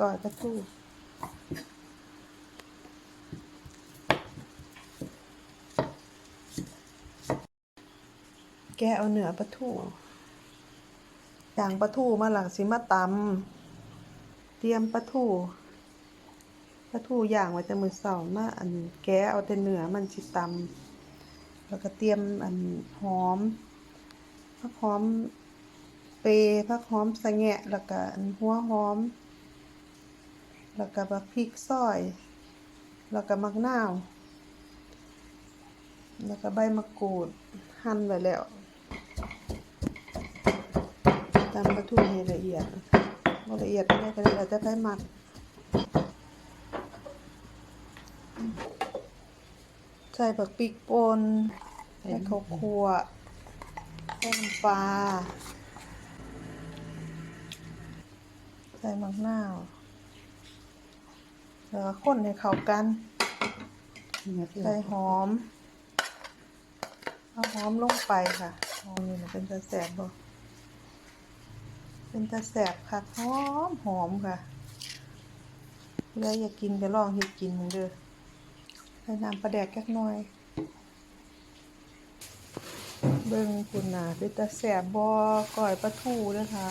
ก่อยปลาทูแกเอาเหนือปลาทูย่างปลาทูมาหลังสิมาตำเตรียมปลาทูปลาทูย่างไว้แต่มือเช้ามาอันแกเอาแต่เหนือมันสิตำแล้วก็เตรียมอันหอมผักหอมเปผักหอมสะแงะแล้วก็อันหัวหอม แล้วก็บักพริกซอย แล้วก็มักนาว แล้วก็ใบมะกรูดหั่นไว้แล้วตำปลาทูให้ละเอียดละเอียดปานใดก็ได้แล้วแต่ไผมักใส่บักพริกปนใส่ข้าวคั่วใส่น้ำปลาใส่มะนาว แล้วก็คนให้เข้ากันใส่หอมเอาหอมลงไปค่ะหอมนี่นะเป็นตาแสบบ่เป็นตาแสบค่ะหอมหอมค่ะเวลาอยากกินก็ลองเฮ็ดกินมึงเด้อใส่น้ำปลาแดกจักหน่อย เบิ่งคุณน่ะเป็นตาแสบบ่ก้อยปลาทูเด้อค่ะ